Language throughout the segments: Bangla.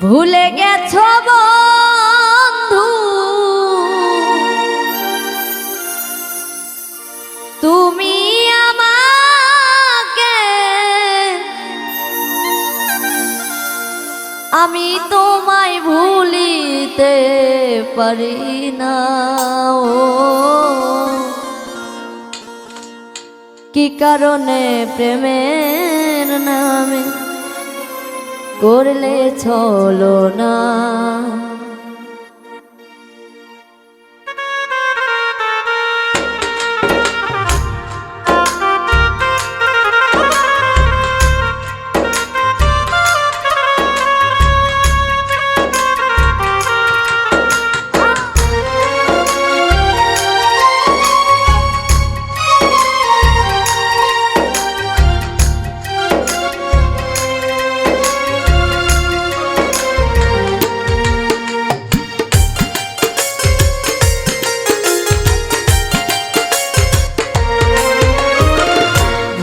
ভুলে গেছ বন্ধু? তুমি আমাকে আমি তোমায় ভুলিতে পারি না ও। কি কারণে প্রেমের করলে চলো না।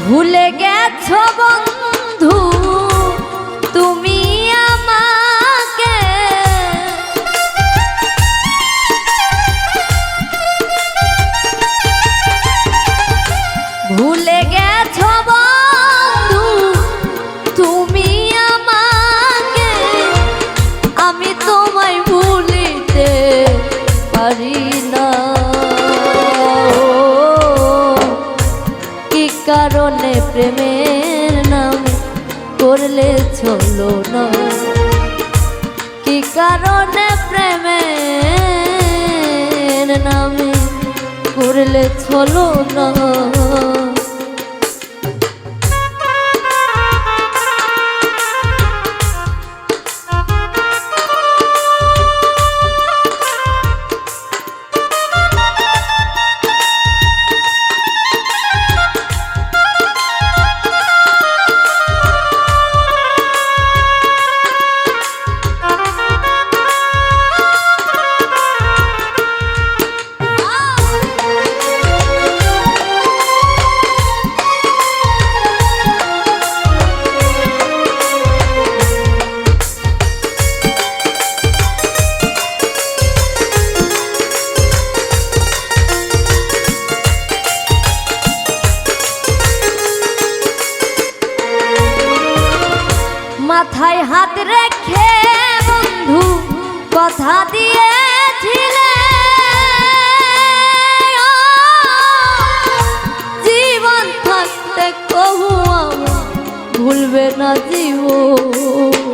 ভুলে গেছ বন্ধু? চলো না। কি কারণে প্রেমের নামে করলে চলো না? মাথায় হাত রেখে বন্ধু কথা দিয়েছিলে। জীবন থাকতে কহু ভুলবে না জীবন।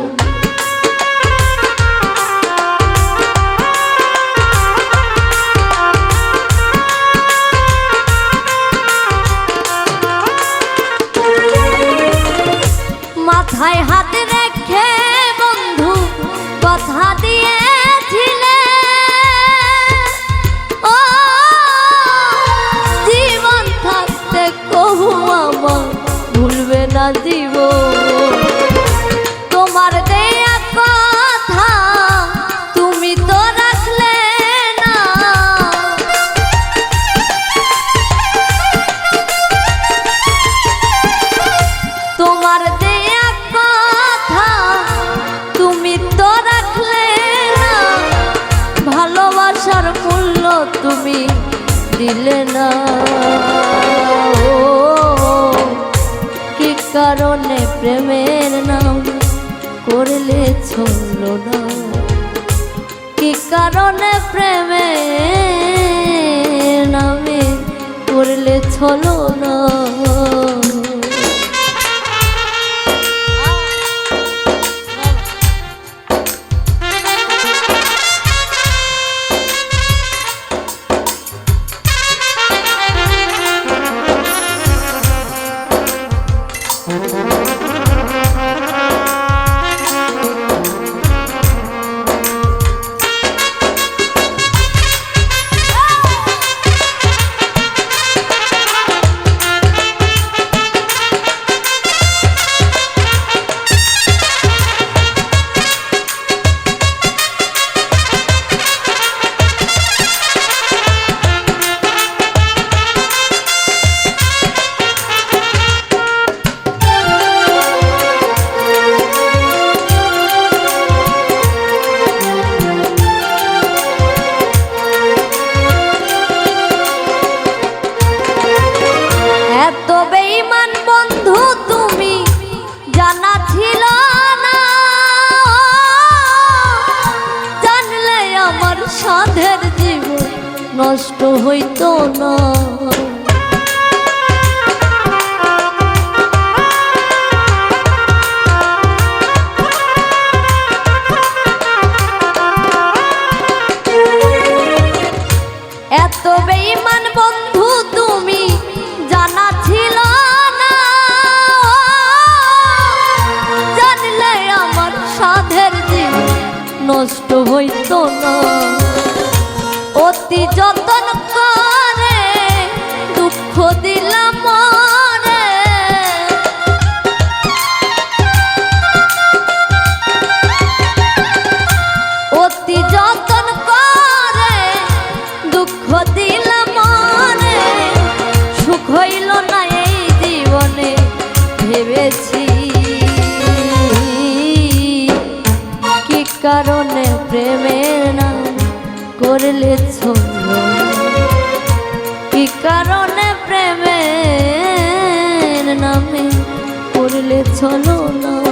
কি কারণে প্রেমের নাম করলে ছন্দ না। কি কারণে প্রেমে নামে করলে ছলো না? হইতো না। অতি যতন খা পেলে চলো না।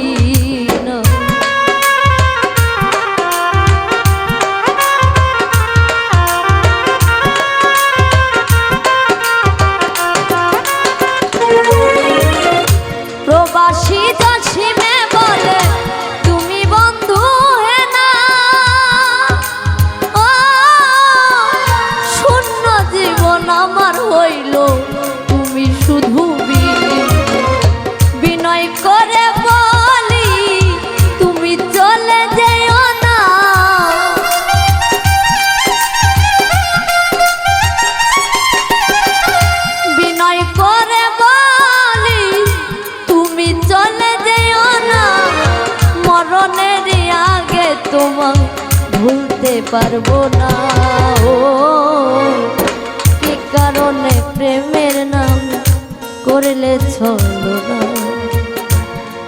পারব না। ও, কি কারণে প্রেমের নাম করলে ছলো না?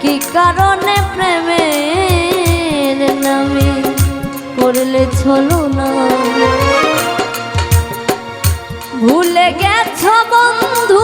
কি কারণে প্রেমের নামে করলে ছল না? ভুলে গেছ বন্ধু